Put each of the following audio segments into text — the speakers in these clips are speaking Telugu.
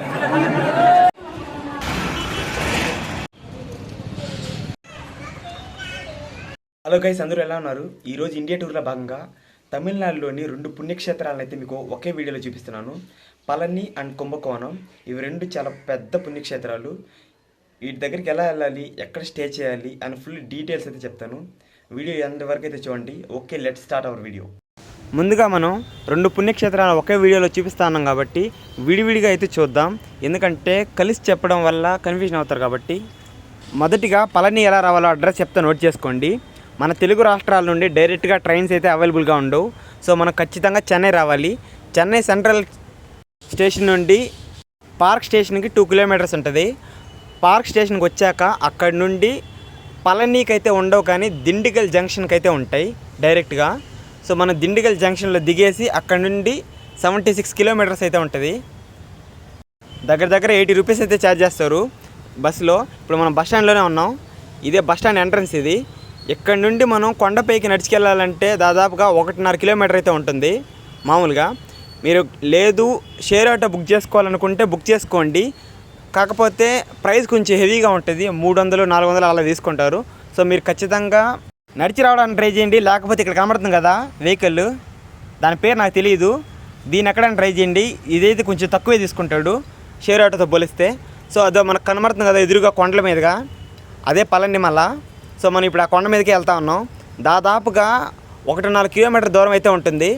హలో గైస్ అందరూ ఎలా ఉన్నారు? ఈరోజు ఇండియా టూర్లో భాగంగా తమిళనాడులోని రెండు పుణ్యక్షేత్రాలను అయితే మీకు ఒకే వీడియోలో చూపిస్తున్నాను. పళని అండ్ కుంభకోణం ఇవి రెండు చాలా పెద్ద పుణ్యక్షేత్రాలు. వీటి దగ్గరికి ఎలా వెళ్ళాలి ఎక్కడ స్టే చేయాలి అని ఫుల్ డీటెయిల్స్ అయితే చెప్తాను. వీడియో ఎంతవరకు అయితే చూడండి. Okay let start our video ముందుగా మనం రెండు పుణ్యక్షేత్రాలు ఒకే వీడియోలో చూపిస్తాను కాబట్టి విడివిడిగా అయితే చూద్దాం. ఎందుకంటే కలిసి చెప్పడం వల్ల కన్ఫ్యూజన్ అవుతారు కాబట్టి మొదటిగా పళని ఎలా రావాలో అడ్రస్ చెప్తా నోట్ చేసుకోండి. మన తెలుగు రాష్ట్రాల నుండి డైరెక్ట్గా ట్రైన్స్ అయితే అవైలబుల్గా ఉండవు. సో మనం ఖచ్చితంగా చెన్నై రావాలి. చెన్నై సెంట్రల్ స్టేషన్ నుండి పార్క్ స్టేషన్కి టూ కిలోమీటర్స్ ఉంటుంది. పార్క్ స్టేషన్కి వచ్చాక అక్కడి నుండి పళనీకి అయితే ఉండవు కానీ దిండిగల్ జంక్షన్కి అయితే ఉంటాయి డైరెక్ట్గా సో మనం దిండిగల్ జంక్షన్లో దిగేసి అక్కడి నుండి సెవెంటీ సిక్స్ కిలోమీటర్స్ అయితే ఉంటుంది. దగ్గర దగ్గర ఎయిటీ రూపీస్ అయితే ఛార్జ్ చేస్తారు బస్సులో. ఇప్పుడు మనం బస్ స్టాండ్లోనే ఉన్నాం. ఇదే బస్ స్టాండ్ ఎంట్రన్స్ ఇది. ఇక్కడ నుండి మనం కొండపైకి నడిచికెళ్ళాలంటే దాదాపుగా ఒకటిన్నర కిలోమీటర్ అయితే ఉంటుంది మామూలుగా. మీరు లేదు షేర్ ఆటో బుక్ చేసుకోవాలనుకుంటే బుక్ చేసుకోండి. కాకపోతే ప్రైస్ కొంచెం హెవీగా ఉంటుంది. మూడు వందలు నాలుగు వందలు అలా తీసుకుంటారు. సో మీరు ఖచ్చితంగా నడిచి రావడానికి ట్రై చేయండి. లేకపోతే ఇక్కడ కనబడుతుంది కదా వెహికల్. దాని పేరు నాకు తెలియదు దీని ఎక్కడైనా ట్రై చేయండి. ఇదైతే కొంచెం తక్కువే తీసుకుంటాడు. షేర్ ఆటోతో పోలిస్తే. సో అదో మనకు కనబడుతుంది కదా ఎదురుగా కొండల మీదుగా. అదే పలండి మళ్ళా సో మనం ఇప్పుడు ఆ కొండ మీదకి వెళ్తా ఉన్నాం. దాదాపుగా ఒకటిన్నర కిలోమీటర్ దూరం అయితే ఉంటుంది.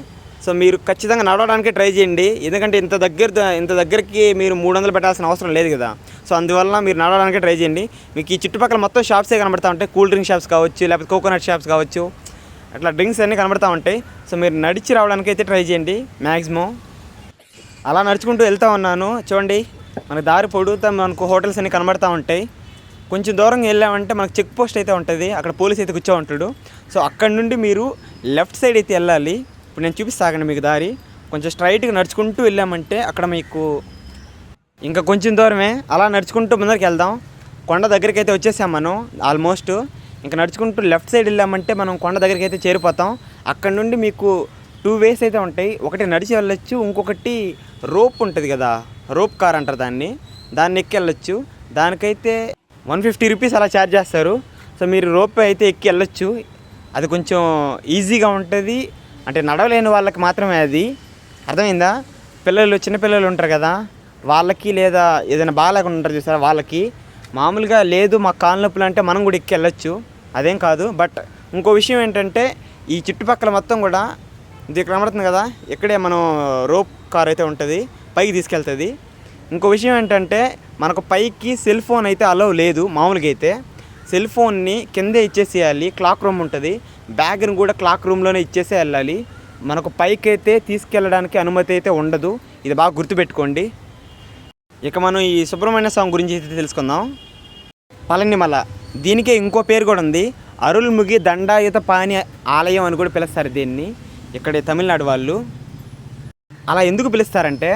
సో మీరు ఖచ్చితంగా నడవడానికి ట్రై చేయండి. ఎందుకంటే ఇంత దగ్గర ఇంత దగ్గరికి మీరు మూడు వందలు పెట్టాల్సిన అవసరం లేదు కదా. సో అందువల్ల మీరు నడవడానికి ట్రై చేయండి. మీకు ఈ చుట్టుపక్కల మొత్తం షాప్సే కనబడతా ఉంటాయి? కూల్ డ్రింక్ షాప్స్ కావచ్చు లేకపోతే కోకోనట్ షాప్స్ కావచ్చు. అట్లా డ్రింక్స్ అన్నీ కనబడతా ఉంటాయి. సో మీరు నడిచి రావడానికి అయితే ట్రై చేయండి. మ్యాక్సిమం అలా నడుచుకుంటూ వెళ్తా ఉన్నాను. చూడండి మన దారి పొడుగుతా మనకు హోటల్స్ అన్నీ కనబడతా ఉంటాయి. కొంచెం దూరంగా వెళ్ళామంటే మనకు చెక్ పోస్ట్ అయితే ఉంటుంది. అక్కడ పోలీస్ అయితే కూర్చో ఉంటాడు. సో అక్కడ నుండి మీరు లెఫ్ట్ సైడ్ అయితే వెళ్ళాలి. ఇప్పుడు నేను చూపిస్తాగండి మీకు దారి. కొంచెం స్ట్రైట్గా నడుచుకుంటూ వెళ్ళామంటే అక్కడ మీకు ఇంకా కొంచెం దూరమే. అలా నడుచుకుంటూ ముందరికి వెళ్దాం. కొండ దగ్గరికి అయితే వచ్చేసాం మనం ఆల్మోస్ట్ ఇంకా నడుచుకుంటూ లెఫ్ట్ సైడ్ వెళ్ళామంటే మనం కొండ దగ్గరికి అయితే చేరిపోతాం. అక్కడ నుండి మీకు టూ వేస్ అయితే ఉంటాయి. ఒకటి నడిచి వెళ్ళొచ్చు ఇంకొకటి రోప్ ఉంటుంది కదా రోప్ కార్ అంటారు దాన్ని. దాన్ని ఎక్కి వెళ్ళొచ్చు. దానికైతే వన్ ఫిఫ్టీ రూపీస్ అలా ఛార్జ్ చేస్తారు. సో మీరు రోప్ అయితే ఎక్కి వెళ్ళొచ్చు. అది కొంచెం ఈజీగా ఉంటుంది. అంటే నడవలేని వాళ్ళకి మాత్రమే అది. అర్థమైందా? పిల్లలు చిన్నపిల్లలు ఉంటారు కదా వాళ్ళకి లేదా ఏదైనా బాగాలేకుండా ఉంటారు చూసారా వాళ్ళకి? మామూలుగా లేదు మా కాళ్ళ నొప్పులు అంటే మనం కూడా ఎక్కి వెళ్ళొచ్చు. అదేం కాదు. బట్ ఇంకో విషయం ఏంటంటే ఈ చుట్టుపక్కల మొత్తం కూడా ఇది ఇక్కడ కనబడుతుంది కదా ఇక్కడే మనం రోప్ కార్ అయితే ఉంటుంది పైకి తీసుకెళ్తుంది. ఇంకో విషయం ఏంటంటే మనకు పైకి సెల్ ఫోన్ అయితే అలౌ లేదు మామూలుగా అయితే. సెల్ ఫోన్ని కిందే ఇచ్చేసేయాలి క్లాక్ రూమ్ ఉంటుంది. బ్యాగ్ని కూడా క్లాక్ రూమ్లోనే ఇచ్చేసే వెళ్ళాలి. మనకు పైకి అయితే తీసుకెళ్ళడానికి అనుమతి అయితే ఉండదు. ఇది బాగా గుర్తుపెట్టుకోండి. ఇక మనం ఈ సుబ్రహ్మణ్య స్వామి గురించి అయితే తెలుసుకుందాం. పళనిమల. దీనికే ఇంకో పేరు కూడా ఉంది. అరుల్ముగి దండాయుత పాని ఆలయం అని కూడా పిలుస్తారు దీన్ని. ఇక్కడ తమిళనాడు వాళ్ళు. అలా ఎందుకు పిలుస్తారంటే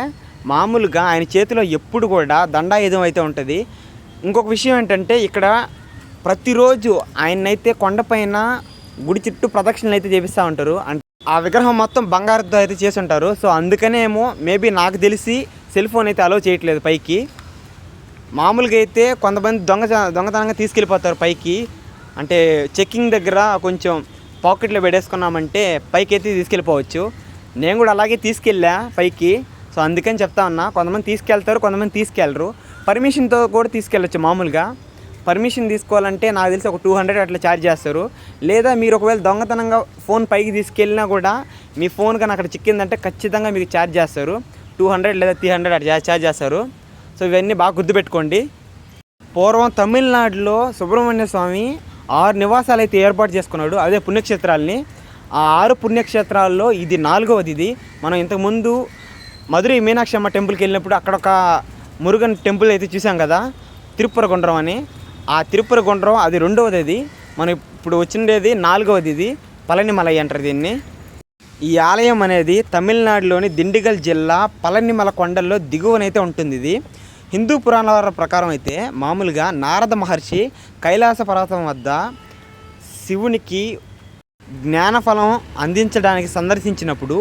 మామూలుగా ఆయన చేతిలో ఎప్పుడు కూడా దండాయుధం అయితే ఉంటుంది. ఇంకొక విషయం ఏంటంటే ఇక్కడ ప్రతిరోజు ఆయన్నైతే కొండపైన గుడి చుట్టూ ప్రదక్షిణలు అయితే చేపిస్తూ ఉంటారు. అంటే ఆ విగ్రహం మొత్తం బంగారంతో అయితే చేసి ఉంటారు సో అందుకనేమో మేబీ నాకు తెలిసి సెల్ ఫోన్ అయితే అలో చేయట్లేదు పైకి. మామూలుగా అయితే కొంతమంది దొంగ దొంగతనంగా తీసుకెళ్ళిపోతారు పైకి. అంటే చెక్కింగ్ దగ్గర కొంచెం పాకెట్లో పెట్టేసుకున్నామంటే పైకి అయితే తీసుకెళ్ళిపోవచ్చు. నేను కూడా అలాగే తీసుకెళ్ళా పైకి. సో అందుకని చెప్తా ఉన్నా. కొంతమంది తీసుకెళ్తారు కొంతమంది తీసుకెళ్ళరు. పర్మిషన్తో కూడా తీసుకెళ్ళచ్చు మామూలుగా. పర్మిషన్ తీసుకోవాలంటే నాకు తెలిసి ఒక టూ హండ్రెడ్ అట్లా ఛార్జ్ చేస్తారు. లేదా మీరు ఒకవేళ దొంగతనంగా ఫోన్ పైకి తీసుకెళ్ళినా కూడా మీ ఫోన్ కానీ అక్కడ చిక్కిందంటే ఖచ్చితంగా మీకు ఛార్జ్ చేస్తారు. టూ హండ్రెడ్ లేదా త్రీ హండ్రెడ్ అట్లా ఛార్జ్ చేస్తారు. సో ఇవన్నీ బాగా గుర్తుపెట్టుకోండి. పూర్వం తమిళనాడులో సుబ్రహ్మణ్య స్వామి ఆరు నివాసాలు అయితే ఏర్పాటు చేసుకున్నాడు. అదే పుణ్యక్షేత్రాలని. ఆ ఆరు పుణ్యక్షేత్రాల్లో ఇది నాలుగవది ఇది. మనం ఇంతకుముందు మధురై మీనాక్షి అమ్మ టెంపుల్కి వెళ్ళినప్పుడు అక్కడ ఒక మురుగన్ టెంపుల్ అయితే చూసాం కదా. తిరుపురగుండ్రం అని. ఆ తిరుపుర గుండ్రం అది రెండవది అది మనం ఇప్పుడు వచ్చిండేది నాలుగవది ఇది పళనిమలై అంటారు దీన్ని. ఈ ఆలయం అనేది తమిళనాడులోని దిండిగల్ జిల్లా పళనిమల కొండల్లో దిగువనైతే ఉంటుంది ఇది హిందూ పురాణాల ప్రకారం అయితే మామూలుగా నారద మహర్షి కైలాస పర్వతం వద్ద శివునికి జ్ఞానఫలం అందించడానికి సందర్శించినప్పుడు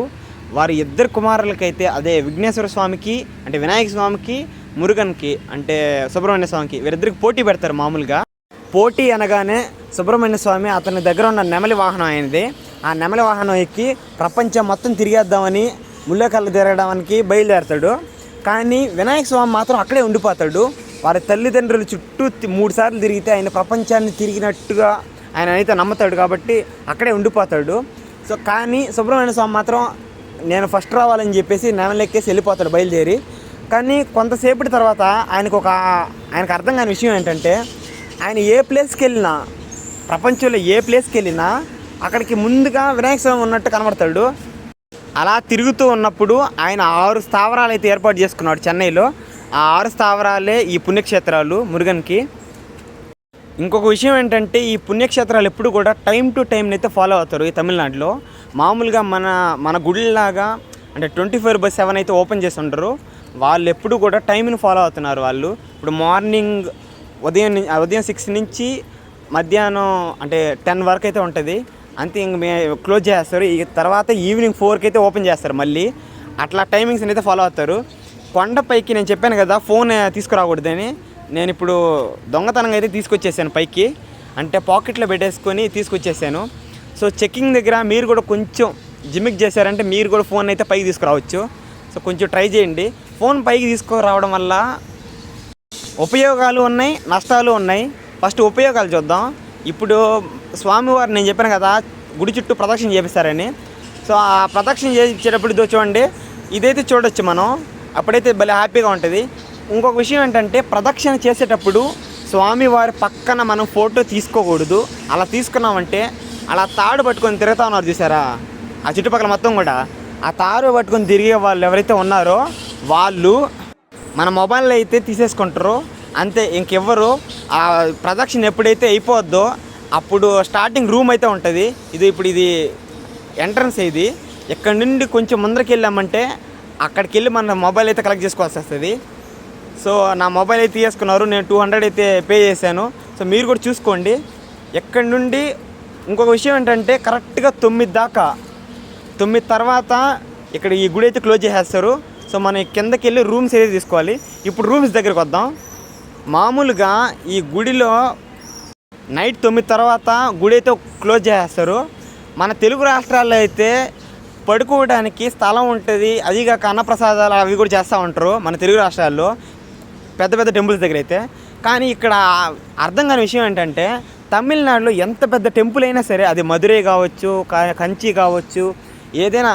వారి ఇద్దరు కుమారులకైతే అదే విఘ్నేశ్వర స్వామికి అంటే వినాయక స్వామికి మురుగన్కి అంటే సుబ్రహ్మణ్య స్వామికి వీరిద్దరికి పోటీ పెడతారు మామూలుగా. పోటీ అనగానే సుబ్రహ్మణ్య స్వామి అతని దగ్గర ఉన్న నెమలి వాహనం అయినది ఆ నెమలి వాహనం ఎక్కి ప్రపంచం మొత్తం తిరిగేద్దామని ముళ్ళకల్లు తిరగడానికి బయలుదేరతాడు. కానీ వినాయక స్వామి మాత్రం అక్కడే ఉండిపోతాడు. వారి తల్లిదండ్రులు చుట్టూ మూడు సార్లు తిరిగితే ఆయన ప్రపంచాన్ని తిరిగినట్టుగా ఆయన అయితే నమ్ముతాడు కాబట్టి అక్కడే ఉండిపోతాడు. సో కానీ సుబ్రహ్మణ్య స్వామి మాత్రం నేను ఫస్ట్ రావాలని చెప్పేసి నెమలెక్కేసి వెళ్ళిపోతాడు బయలుదేరి. కానీ కొంతసేపటి తర్వాత ఆయనకు ఒక ఆయనకు అర్థం కాని విషయం ఏంటంటే ఆయన ఏ ప్లేస్కి వెళ్ళినా ప్రపంచంలో ఏ ప్లేస్కి వెళ్ళినా అక్కడికి ముందుగా వినాయక స్వామి ఉన్నట్టు కనబడతాడు. అలా తిరుగుతూ ఉన్నప్పుడు ఆయన ఆరు స్థావరాలు అయితే ఏర్పాటు చేసుకున్నాడు చెన్నైలో. ఆ ఆరు స్థావరాలే ఈ పుణ్యక్షేత్రాలు మురుగన్కి. ఇంకొక విషయం ఏంటంటే ఈ పుణ్యక్షేత్రాలు ఎప్పుడు కూడా టైం టు టైం అయితే ఫాలో అవుతారు ఈ తమిళనాడులో. మామూలుగా మన మన గుడిలాగా అంటే ట్వంటీ ఫోర్ బై సెవెన్ అయితే ఓపెన్ చేసి ఉంటారు. వాళ్ళు ఎప్పుడు కూడా టైంని ఫాలో అవుతున్నారు వాళ్ళు. ఇప్పుడు మార్నింగ్ ఉదయం ఉదయం సిక్స్ నుంచి మధ్యాహ్నం అంటే టెన్ వరకు అయితే ఉంటుంది. అంతే ఇంక మే క్లోజ్ చేస్తారు. ఈ తర్వాత ఈవినింగ్ ఫోర్కి అయితే ఓపెన్ చేస్తారు మళ్ళీ. అట్లా టైమింగ్స్ అయితే ఫాలో అవుతారు. కొండపైకి నేను చెప్పాను కదా ఫోన్ తీసుకురాకూడదని. నేను ఇప్పుడు దొంగతనంగా అయితే తీసుకొచ్చేసాను పైకి. అంటే పాకెట్లో పెట్టేసుకొని తీసుకొచ్చేసాను. సో చెక్కింగ్ దగ్గర మీరు కూడా కొంచెం జిమ్మిక్ చేశారంటే మీరు కూడా ఫోన్ అయితే పైకి తీసుకురావచ్చు. సో కొంచెం ట్రై చేయండి. ఫోన్ పైకి తీసుకురావడం వల్ల ఉపయోగాలు ఉన్నాయి నష్టాలు ఉన్నాయి. ఫస్ట్ ఉపయోగాలు చూద్దాం. ఇప్పుడు స్వామివారు నేను చెప్పాను కదా గుడి చుట్టూ ప్రదక్షిణ చేపిస్తారని. సో ఆ ప్రదక్షిణ చేయించేటప్పుడు ఇదో చూడండి ఇదైతే చూడొచ్చు మనం. అప్పుడైతే భలే హ్యాపీగా ఉంటుంది. ఇంకొక విషయం ఏంటంటే ప్రదక్షిణ చేసేటప్పుడు స్వామివారి పక్కన మనం ఫోటో తీసుకోకూడదు. అలా తీసుకున్నామంటే అలా తాడు పట్టుకొని తిరుగుతా ఉన్నారు చూసారా? ఆ చుట్టుపక్కల మొత్తం కూడా. ఆ తారు పట్టుకొని తిరిగే వాళ్ళు ఎవరైతే ఉన్నారో వాళ్ళు మన మొబైల్ అయితే తీసేసుకుంటారు. అంతే ఇంకెవ్వరు ఆ ప్రదక్షిణ ఎప్పుడైతే అయిపోద్దో అప్పుడు స్టార్టింగ్ రూమ్ అయితే ఉంటుంది. ఇది ఇప్పుడు ఇది ఎంట్రన్స్ ఇది. ఇక్కడ నుండి కొంచెం ముందరికి వెళ్ళామంటే అక్కడికి వెళ్ళి మన మొబైల్ అయితే కలెక్ట్ చేసుకోవాల్సి వస్తుంది. సో నా మొబైల్ అయితే తీసుకున్నారు. నేను టూ హండ్రెడ్ అయితే పే చేశాను. సో మీరు కూడా చూసుకోండి. ఎక్కడి నుండి ఇంకొక విషయం ఏంటంటే కరెక్ట్గా తొమ్మిది దాకా తొమ్మిది తర్వాత ఇక్కడ ఈ గుడి అయితే క్లోజ్ చేసేస్తారు. సో మనం కిందకి వెళ్ళి రూమ్స్ ఏది తీసుకోవాలి. ఇప్పుడు రూమ్స్ దగ్గరికి వద్దాం. మామూలుగా ఈ గుడిలో నైట్ తొమ్మిది తర్వాత గుడి అయితే క్లోజ్ చేసేస్తారు. మన తెలుగు రాష్ట్రాల్లో అయితే పడుకోవడానికి స్థలం ఉంటుంది. అదిగాక అన్నప్రసాదాలు అవి కూడా చేస్తూ ఉంటారు మన తెలుగు రాష్ట్రాల్లో. పెద్ద పెద్ద టెంపుల్స్ దగ్గర అయితే. కానీ ఇక్కడ అర్థం కాని విషయం ఏంటంటే తమిళనాడులో ఎంత పెద్ద టెంపుల్ అయినా సరే అది మధురై కావచ్చు కంచి కావచ్చు ఏదైనా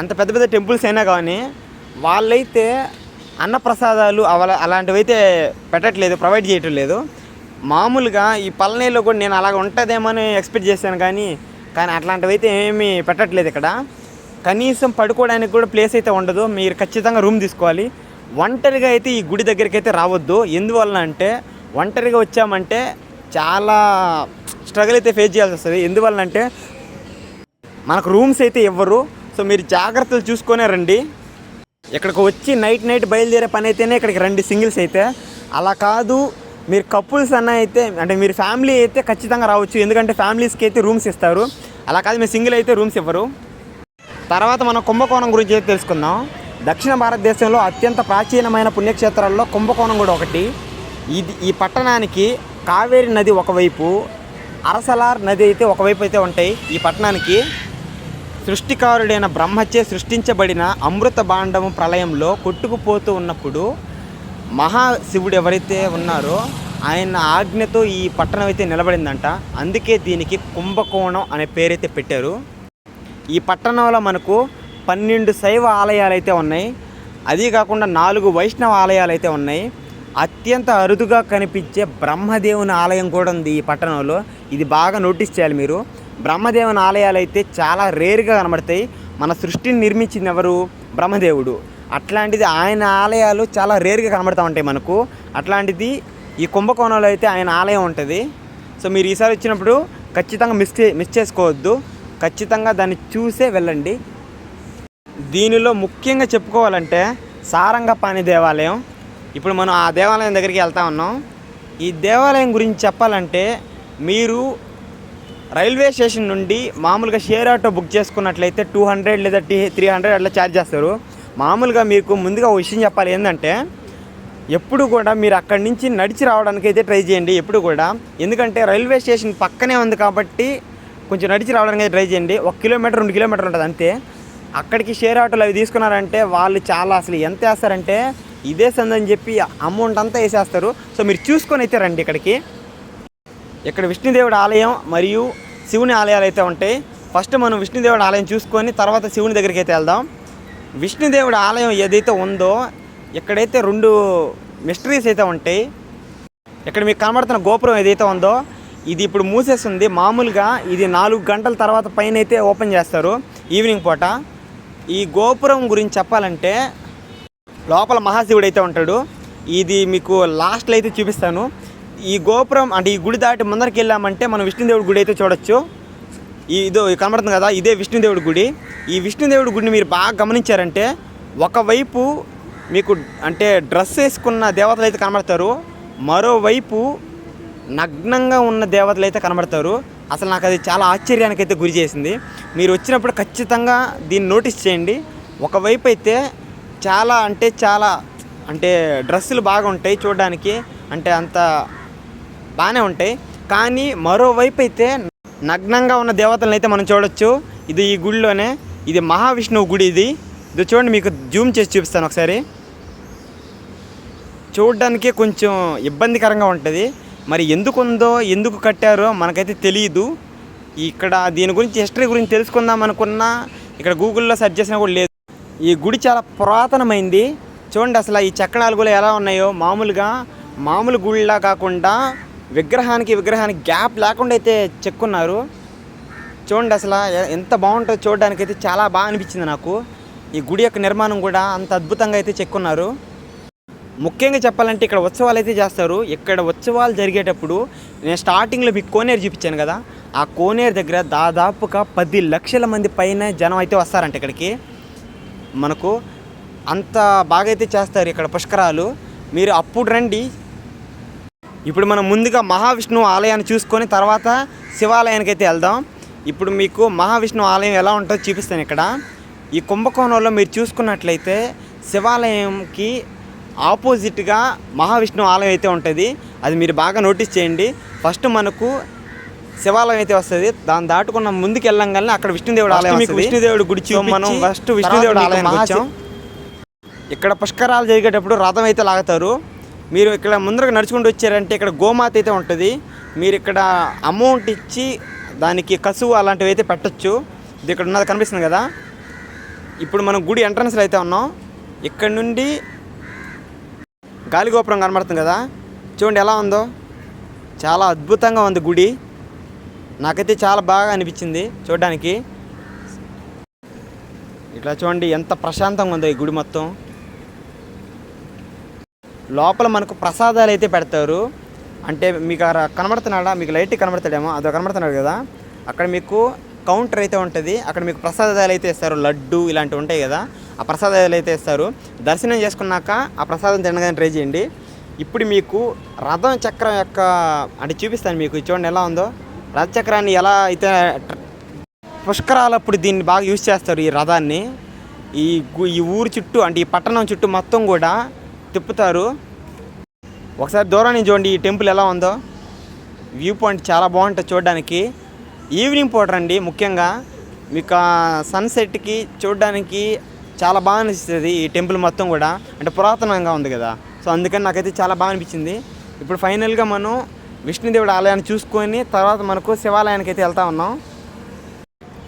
అంత పెద్ద పెద్ద టెంపుల్స్ అయినా కానీ వాళ్ళైతే అన్నప్రసాదాలు అవల అలాంటివి అయితే పెట్టట్లేదు ప్రొవైడ్ చేయటం లేదు మామూలుగా ఈ పళనిలో కూడా నేను అలాగ ఉంటుందేమో అని ఎక్స్పెక్ట్ చేశాను కానీ కానీ అట్లాంటివి అయితే ఏమీ పెట్టట్లేదు ఇక్కడ. కనీసం పడుకోవడానికి కూడా ప్లేస్ అయితే ఉండదు మీరు ఖచ్చితంగా రూమ్ తీసుకోవాలి. ఒంటరిగా అయితే ఈ గుడి దగ్గరికి అయితే రావద్దు. ఎందువల్ల అంటే ఒంటరిగా వచ్చామంటే చాలా స్ట్రగుల్ అయితే ఫేస్ చేయాల్సి వస్తుంది. ఎందువల్ల అంటే మనకు రూమ్స్ అయితే ఇవ్వరు. సో మీరు జాగ్రత్తలు చూసుకొనే రండి. ఇక్కడికి వచ్చి నైట్ నైట్ బయలుదేరే పని అయితేనే ఇక్కడికి రండి సింగిల్స్ అయితే. అలా కాదు మీరు కపుల్స్ అన్న అయితే అంటే మీరు ఫ్యామిలీ అయితే ఖచ్చితంగా రావచ్చు. ఎందుకంటే ఫ్యామిలీస్కి అయితే రూమ్స్ ఇస్తారు. అలా కాదు మీరు సింగిల్ అయితే రూమ్స్ ఇవ్వరు. తర్వాత మనం కుంభకోణం గురించి అయితే తెలుసుకుందాం. దక్షిణ భారతదేశంలో అత్యంత ప్రాచీనమైన పుణ్యక్షేత్రాల్లో కుంభకోణం కూడా ఒకటి. ఇది ఈ పట్టణానికి కావేరి నది ఒకవైపు అరసలార్ నది అయితే ఒకవైపు అయితే ఉంటాయి. ఈ పట్టణానికి సృష్టికారుడైన బ్రహ్మచే సృష్టించబడిన అమృత భాండము ప్రళయంలో కొట్టుకుపోతూ ఉన్నప్పుడు మహాశివుడు ఎవరైతే ఉన్నారో ఆయన ఆజ్ఞతో ఈ పట్టణం అయితే నిలబడిందంట. అందుకే దీనికి కుంభకోణం అనే పేరైతే పెట్టారు. ఈ పట్టణంలో మనకు పన్నెండు శైవ ఆలయాలు అయితే ఉన్నాయి. అదీ కాకుండా నాలుగు వైష్ణవ ఆలయాలు అయితే ఉన్నాయి. అత్యంత అరుదుగా కనిపించే బ్రహ్మదేవుని ఆలయం కూడా ఉంది ఈ పట్టణంలో. ఇది బాగా నోటీస్ చేయాలి మీరు. బ్రహ్మదేవుని ఆలయాలు అయితే చాలా రేరుగా కనబడతాయి. మన సృష్టిని నిర్మించింది ఎవరు? బ్రహ్మదేవుడు. అట్లాంటిది ఆయన ఆలయాలు చాలా రేరుగా కనబడతా ఉంటాయి మనకు. అట్లాంటిది ఈ కుంభకోణంలో అయితే ఆయన ఆలయం ఉంటుంది. సో మీరు ఈసారి వచ్చినప్పుడు ఖచ్చితంగా మిస్ చే- మిస్ చేసుకోవద్దు. ఖచ్చితంగా దాన్ని చూసే వెళ్ళండి. దీనిలో ముఖ్యంగా చెప్పుకోవాలంటే సారంగపాణి దేవాలయం. ఇప్పుడు మనం ఆ దేవాలయం దగ్గరికి వెళ్తా ఉన్నాం. ఈ దేవాలయం గురించి చెప్పాలంటే మీరు రైల్వే స్టేషన్ నుండి మామూలుగా షేర్ ఆటో బుక్ చేసుకున్నట్లయితే టూ హండ్రెడ్ లేదా టీ త్రీ హండ్రెడ్ అట్లా ఛార్జ్ చేస్తారు. మామూలుగా మీకు ముందుగా ఒక విషయం చెప్పాలి ఏంటంటే ఎప్పుడు కూడా మీరు అక్కడి నుంచి నడిచి రావడానికి అయితే ట్రై చేయండి ఎప్పుడు కూడా. ఎందుకంటే రైల్వే స్టేషన్ పక్కనే ఉంది కాబట్టి కొంచెం నడిచి రావడానికి అయితే ట్రై చేయండి. ఒక కిలోమీటర్ రెండు కిలోమీటర్ ఉంటుంది అంతే. అక్కడికి షేర్ ఆటోలు అవి తీసుకున్నారంటే వాళ్ళు చాలా అసలు ఎంత వేస్తారంటే ఇదే సందని చెప్పి అమౌంట్ అంతా వేసేస్తారు. సో మీరు చూసుకొని అయితే రండి ఇక్కడికి. ఇక్కడ విష్ణుదేవుడి ఆలయం మరియు శివుని ఆలయాలు అయితే ఉంటాయి. ఫస్ట్ మనం విష్ణుదేవుడి ఆలయం చూసుకొని తర్వాత శివుని దగ్గరికి అయితే వెళ్దాం. విష్ణుదేవుడి ఆలయం ఏదైతే ఉందో ఎక్కడైతే రెండు మిస్టరీస్ అయితే ఉంటాయి. ఇక్కడ మీకు కనబడుతున్న గోపురం ఏదైతే ఉందో ఇది ఇప్పుడు మూసేస్తుంది. మామూలుగా ఇది నాలుగు గంటల తర్వాత పైన అయితే ఓపెన్ చేస్తారు. ఈవినింగ్ పూట. ఈ గోపురం గురించి చెప్పాలంటే లోపల మహాశివుడు అయితే ఉంటాడు. ఇది మీకు లాస్ట్లో అయితే చూపిస్తాను. ఈ గోపురం అంటే ఈ గుడి దాటి ముందరికి వెళ్ళామంటే మనం విష్ణుదేవుడి గుడి అయితే చూడొచ్చు. ఈ ఇదో కనబడుతుంది కదా ఇదే విష్ణుదేవుడి గుడి. ఈ విష్ణుదేవుడి గుడిని మీరు బాగా గమనించారంటే ఒకవైపు మీకు అంటే డ్రెస్ వేసుకున్న దేవతలు అయితే కనబడతారు మరోవైపు నగ్నంగా ఉన్న దేవతలు అయితే కనబడతారు. అసలు నాకు అది చాలా ఆశ్చర్యానికి అయితే గురి చేసింది. మీరు వచ్చినప్పుడు ఖచ్చితంగా దీన్ని నోటీస్ చేయండి. ఒకవైపు అయితే చాలా అంటే చాలా అంటే డ్రెస్సులు బాగా ఉంటాయి చూడడానికి. అంటే అంత బాగానే ఉంటాయి. కానీ మరోవైపు అయితే నగ్నంగా ఉన్న దేవతలను అయితే మనం చూడొచ్చు. ఇది ఈ గుడిలోనే. ఇది మహావిష్ణువు గుడి ఇది. ఇది చూడండి మీకు జూమ్ చేసి చూపిస్తాను ఒకసారి. చూడడానికి కొంచెం ఇబ్బందికరంగా ఉంటుంది. మరి ఎందుకు ఉందో ఎందుకు కట్టారో మనకైతే తెలియదు ఇక్కడ దీని గురించి హిస్టరీ గురించి తెలుసుకుందాం అనుకున్నా ఇక్కడ గూగుల్లో సెర్చ్ చేసినా కూడా లేదు. ఈ గుడి చాలా పురాతనమైంది. చూడండి అసలు ఈ చక్రాలు కూడా ఎలా ఉన్నాయో. మామూలుగా మామూలు గుడిలా కాకుండా విగ్రహానికి విగ్రహానికి గ్యాప్ లేకుండా అయితే చెక్కున్నారు. చూడండి అసలు ఎంత బాగుంటుందో చూడడానికి అయితే చాలా బాగా అనిపించింది నాకు. ఈ గుడి యొక్క నిర్మాణం కూడా అంత అద్భుతంగా అయితే చెక్కున్నారు. ముఖ్యంగా చెప్పాలంటే ఇక్కడ ఉత్సవాలు అయితే చేస్తారు. ఇక్కడ ఉత్సవాలు జరిగేటప్పుడు నేను స్టార్టింగ్లో మీకు కోనేరు చూపించాను కదా ఆ కోనేరు దగ్గర దాదాపుగా పది లక్షల మంది పైన జనం అయితే వస్తారంట ఇక్కడికి. మనకు అంత బాగా అయితే చేస్తారు ఇక్కడ పుష్కరాలు. మీరు అప్పుడు రండి ఇప్పుడు మనం ముందుగా మహావిష్ణువు ఆలయాన్ని చూసుకొని తర్వాత శివాలయానికి అయితే వెళ్దాం. ఇప్పుడు మీకు మహావిష్ణువు ఆలయం ఎలా ఉంటుందో చూపిస్తాను ఇక్కడ. ఈ కుంభకోణంలో మీరు చూసుకున్నట్లయితే శివాలయంకి ఆపోజిట్గా మహావిష్ణువు ఆలయం అయితే ఉంటుంది. అది మీరు బాగా నోటీస్ చేయండి. ఫస్ట్ మనకు శివాలయం అయితే వస్తుంది. దాన్ని దాటుకున్న ముందుకు వెళ్ళంగానే అక్కడ విష్ణుదేవుడు ఆలయం విష్ణుదేవుడి గుడి మనం ఫస్ట్ విష్ణుదేవుడు ఆలయం ఇక్కడ పుష్కరాలు జరిగేటప్పుడు రథం అయితే లాగుతారు. మీరు ఇక్కడ ముందరకు నడుచుకుంటూ వచ్చారంటే ఇక్కడ గోమాత అయితే ఉంటుంది. మీరు ఇక్కడ అమౌంట్ ఇచ్చి దానికి కసువు అలాంటివి అయితే పెట్టొచ్చు. ఇది ఇక్కడ ఉన్నది కనిపిస్తుంది కదా. ఇప్పుడు మనం గుడి ఎంట్రన్స్లో అయితే ఉన్నాం. ఇక్కడ నుండి గాలిగోపురం కనబడుతుంది కదా. చూడండి ఎలా ఉందో. చాలా అద్భుతంగా ఉంది గుడి. నాకైతే చాలా బాగా అనిపించింది చూడడానికి. ఇట్లా చూడండి ఎంత ప్రశాంతంగా ఉందో ఈ గుడి మొత్తం. లోపల మనకు ప్రసాదాలు అయితే పెడతారు. అంటే మీకు అక్కడ కనబడుతున్నాడా? మీకు లైట్ కనబడతాడేమో? అదో కనబడుతున్నాడు కదా. అక్కడ మీకు కౌంటర్ అయితే ఉంటుంది. అక్కడ మీకు ప్రసాదాలు అయితే ఇస్తారు. లడ్డు ఇలాంటివి ఉంటాయి కదా. ఆ ప్రసాదాలు అయితే ఇస్తారు. దర్శనం చేసుకున్నాక ఆ ప్రసాదం తినగానే ట్రై చేయండి. ఇప్పుడు మీకు రథం చక్రం యొక్క అంటే చూపిస్తాను మీకు. చూడండి ఎలా ఉందో. రథ చక్రాన్ని ఎలా అయితే పుష్కరాలప్పుడు దీన్ని బాగా యూజ్ చేస్తారు ఈ రథాన్ని. ఈ ఈ ఊరు చుట్టూ అంటే ఈ పట్టణం చుట్టూ మొత్తం కూడా తిప్పుతారు. ఒకసారి దూరం నుంచి చూడండి ఈ టెంపుల్ ఎలా ఉందో. వ్యూ పాయింట్ చాలా బాగుంటుంది చూడడానికి. ఈవినింగ్ పూట రండి ముఖ్యంగా మీకు సన్సెట్కి చూడడానికి చాలా బాగా అనిపిస్తుంది ఈ టెంపుల్ మొత్తం కూడా. అంటే పురాతనంగా ఉంది కదా. సో అందుకని నాకైతే చాలా బాగా అనిపించింది. ఇప్పుడు ఫైనల్గా మనం విష్ణుదేవుడు ఆలయాన్ని చూసుకొని తర్వాత మనకు శివాలయానికి అయితే వెళ్తా ఉన్నాం.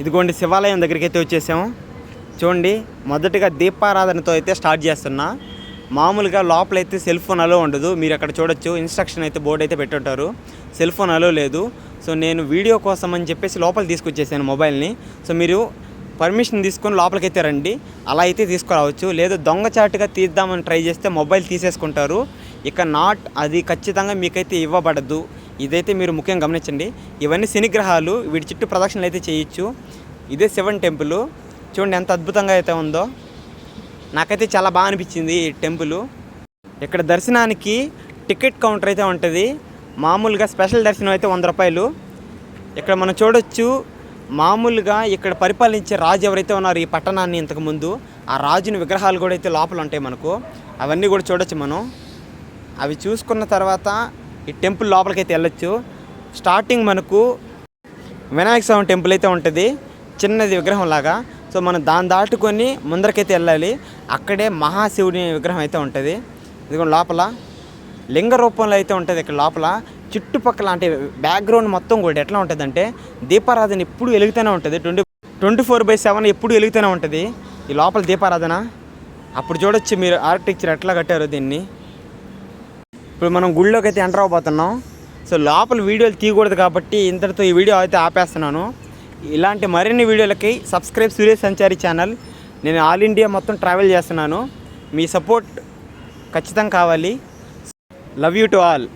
ఇదిగోండి శివాలయం దగ్గరికి అయితే వచ్చేసాము చూడండి మొదటగా దీపారాధనతో అయితే స్టార్ట్ చేస్తున్నా. మామూలుగా లోపలైతే సెల్ ఫోన్ అలో ఉండదు. మీరు అక్కడ చూడొచ్చు. ఇన్స్ట్రక్షన్ అయితే బోర్డు అయితే పెట్టుంటారు. సెల్ ఫోన్ అలో లేదు. సో నేను వీడియో కోసం అని చెప్పేసి లోపల తీసుకొచ్చేసాను మొబైల్ని. సో మీరు పర్మిషన్ తీసుకొని లోపలికైతే రండి. అలా అయితే తీసుకురావచ్చు. లేదా దొంగచాటుగా తీద్దామని ట్రై చేస్తే మొబైల్ తీసేసుకుంటారు. ఇక నాట్ అది ఖచ్చితంగా మీకైతే ఇవ్వబడదు. ఇదైతే మీరు ముఖ్యంగా గమనించండి. ఇవన్నీ శనిగ్రహాలు వీటి చుట్టూ ప్రదక్షిణలు అయితే చేయొచ్చు. ఇదే శివన్ టెంపుల్. చూడండి ఎంత అద్భుతంగా అయితే ఉందో. నాకైతే చాలా బాగా అనిపించింది ఈ టెంపుల్. ఇక్కడ దర్శనానికి టికెట్ కౌంటర్ అయితే ఉంటుంది. మామూలుగా స్పెషల్ దర్శనం అయితే వంద రూపాయలు. ఇక్కడ మనం చూడొచ్చు మామూలుగా ఇక్కడ పరిపాలించే రాజు ఎవరైతే ఉన్నారో ఈ పట్టణాన్ని ఇంతకుముందు ఆ రాజుని విగ్రహాలు కూడా అయితే లోపల ఉంటాయి మనకు. అవన్నీ కూడా చూడొచ్చు మనం. అవి చూసుకున్న తర్వాత ఈ టెంపుల్ లోపలికైతే వెళ్ళొచ్చు. స్టార్టింగ్ మనకు వినాయక స్వామి టెంపుల్ అయితే ఉంటుంది. చిన్నది విగ్రహం లాగా. సో మనం దాన్ని దాటుకొని ముందరకైతే వెళ్ళాలి. అక్కడే మహాశివుని విగ్రహం అయితే ఉంటుంది. ఇదిగో లోపల లింగ రూపంలో అయితే ఉంటుంది ఇక్కడ లోపల. చుట్టుపక్కల అంటే బ్యాక్గ్రౌండ్ మొత్తం కూడా ఎట్లా ఉంటుందంటే దీపారాధన ఎప్పుడు వెలుగుతూనే ఉంటుంది. Twenty twenty four by seven ఎప్పుడు వెలుగుతూనే ఉంటుంది. ఈ లోపల దీపారాధన. అప్పుడు చూడొచ్చు మీరు ఆర్కిటెక్చర్ ఎట్లా కట్టారు దీన్ని. ఇప్పుడు మనం గుళ్ళోకి అయితే ఎంటర్ అవబోతున్నాం సో లోపల వీడియోలు తీయకూడదు కాబట్టి ఇంతటితో ఈ వీడియో అయితే ఆపేస్తున్నాను. ఇలాంటి మరిన్ని వీడియోలకి సబ్స్క్రైబ్ సురేష్ సంచారి ఛానల్. నేను ఆల్ ఇండియా మొత్తం ట్రావెల్ చేస్తున్నాను. మీ సపోర్ట్ ఖచ్చితంగా కావాలి. Love you to all